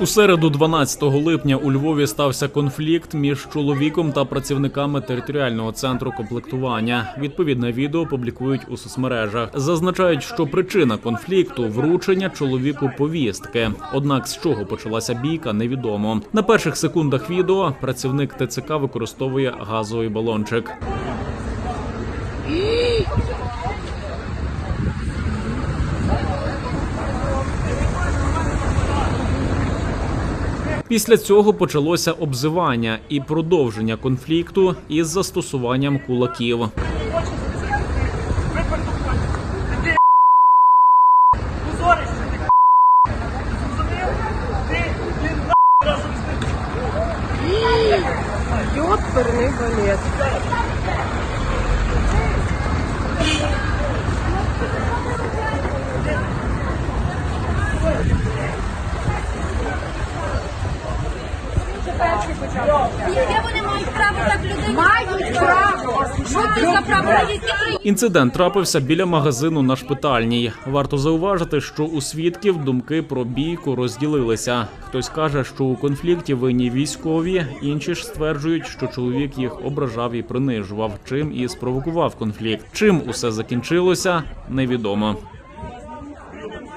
У середу, 12 липня, у Львові стався конфлікт між чоловіком та працівниками територіального центру комплектування. Відповідне відео публікують у соцмережах. Зазначають, що причина конфлікту вручення чоловіку повістки. Однак з чого почалася бійка, невідомо. На перших секундах відео працівник ТЦК використовує газовий балончик. Після цього почалося обзивання і продовження конфлікту із застосуванням кулаків. Ёперный балет. Вони мають право так людей? Мають право. Що це за право? Інцидент трапився біля магазину на шпитальній. Варто зауважити, що у свідків думки про бійку розділилися. Хтось каже, що у конфлікті винні військові, інші ж стверджують, що чоловік їх ображав і принижував, чим і спровокував конфлікт. Чим усе закінчилося, невідомо.